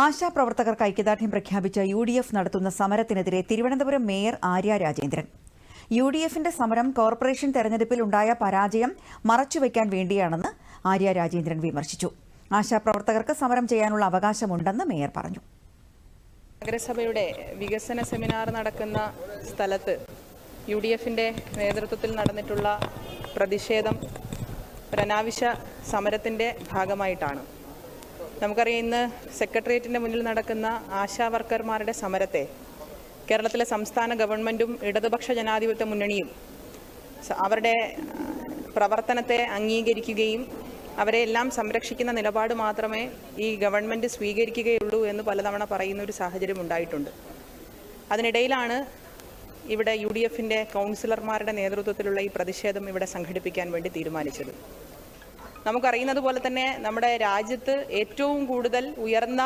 ആശാപ്രവർത്തകർക്ക് ഐക്യദാർഢ്യം പ്രഖ്യാപിച്ച U D F നടത്തുന്ന സമരത്തിനെതിരെ Thiruvananthapuram mayor Arya Rajendran. U D എഫിന്റെ സമരം കോർപ്പറേഷൻ തെരഞ്ഞെടുപ്പിൽ ഉണ്ടായ പരാജയം മറച്ചുവെക്കാൻ വേണ്ടിയാണെന്ന് ആര്യ രാജേന്ദ്രൻ വിമർശിച്ചു. ആശാപ്രവർത്തകർക്ക് സമരം ചെയ്യാനുള്ള അവകാശമുണ്ടെന്ന് മേയർ പറഞ്ഞു. നഗരസഭയുടെ വികസന സെമിനാർ നടക്കുന്ന സ്ഥലത്ത് യു ഡി എഫിന്റെ നേതൃത്വത്തിൽ നടന്നിട്ടുള്ള പ്രതിഷേധം പ്രനാവശ്യ സമരത്തിന്റെ ഭാഗമായിട്ടാണ്. നമുക്കറിയാം ഇന്ന് സെക്രട്ടേറിയറ്റിന്റെ മുന്നിൽ നടക്കുന്ന ആശാ വർക്കർമാരുടെ സമരത്തെ കേരളത്തിലെ സംസ്ഥാന ഗവൺമെന്റും ഇടതുപക്ഷ ജനാധിപത്യ മുന്നണിയും അവരുടെ പ്രവർത്തനത്തെ അംഗീകരിക്കുകയും അവരെ എല്ലാം സംരക്ഷിക്കുന്ന നിലപാട് മാത്രമേ ഈ ഗവൺമെന്റ് സ്വീകരിക്കുകയുള്ളൂ എന്ന് പലതവണ പറയുന്ന ഒരു സാഹചര്യം ഉണ്ടായിട്ടുണ്ട്. അതിനിടയിലാണ് ഇവിടെ യു ഡി എഫിന്റെ കൗൺസിലർമാരുടെ നേതൃത്വത്തിലുള്ള ഈ പ്രതിഷേധം ഇവിടെ സംഘടിപ്പിക്കാൻ വേണ്ടി തീരുമാനിച്ചത്. നമുക്കറിയുന്നത് പോലെ തന്നെ നമ്മുടെ രാജ്യത്ത് ഏറ്റവും കൂടുതൽ ഉയർന്ന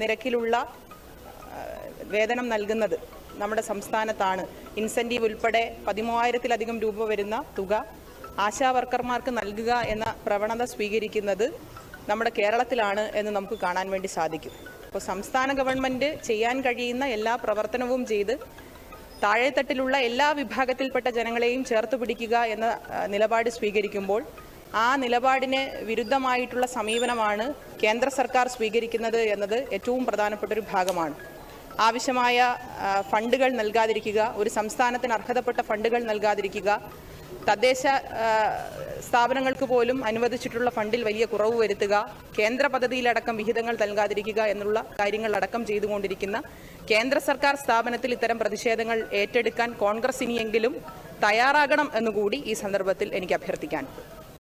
നിരക്കിലുള്ള വേതനം നൽകുന്നത് നമ്മുടെ സംസ്ഥാനത്താണ്. ഇൻസെന്റീവ് ഉൾപ്പെടെ പതിമൂവായിരത്തിലധികം രൂപ വരുന്ന തുക ആശാ വർക്കർമാർക്ക് നൽകുക എന്ന പ്രവണത സ്വീകരിക്കുന്നത് നമ്മുടെ കേരളത്തിലാണ് എന്ന് നമുക്ക് കാണാൻ വേണ്ടി സാധിക്കും. അപ്പോൾ സംസ്ഥാന ഗവൺമെന്റ് ചെയ്യാൻ കഴിയുന്ന എല്ലാ പ്രവർത്തനവും ചെയ്ത് താഴെത്തട്ടിലുള്ള എല്ലാ വിഭാഗത്തിൽപ്പെട്ട ജനങ്ങളെയും ചേർത്ത് പിടിക്കുക എന്ന നിലപാട് സ്വീകരിക്കുമ്പോൾ ആ നിലപാടിന് വിരുദ്ധമായിട്ടുള്ള സമീപനമാണ് കേന്ദ്ര സർക്കാർ സ്വീകരിക്കുന്നത് എന്നത് ഏറ്റവും പ്രധാനപ്പെട്ട ഒരു ഭാഗമാണ്. ആവശ്യമായ ഫണ്ടുകൾ നൽകാതിരിക്കുക ഒരു സംസ്ഥാനത്തിന് അർഹതപ്പെട്ട ഫണ്ടുകൾ നൽകാതിരിക്കുക തദ്ദേശ സ്ഥാപനങ്ങൾക്ക് പോലും അനുവദിച്ചിട്ടുള്ള ഫണ്ടിൽ വലിയ കുറവ് വരുത്തുക കേന്ദ്ര പദ്ധതിയിലടക്കം വിഹിതങ്ങൾ നൽകാതിരിക്കുക എന്നുള്ള കാര്യങ്ങൾ കാര്യങ്ങളടക്കം ചെയ്തുകൊണ്ടിരിക്കുന്ന കേന്ദ്ര സർക്കാർ സ്ഥാപനത്തിൽ ഇത്തരം പ്രതിഷേധങ്ങൾ ഏറ്റെടുക്കാൻ കോൺഗ്രസ് ഇനിയെങ്കിലും തയ്യാറാകണം എന്നുകൂടി ഈ സന്ദർഭത്തിൽ എനിക്ക് അഭ്യർത്ഥിക്കാൻ.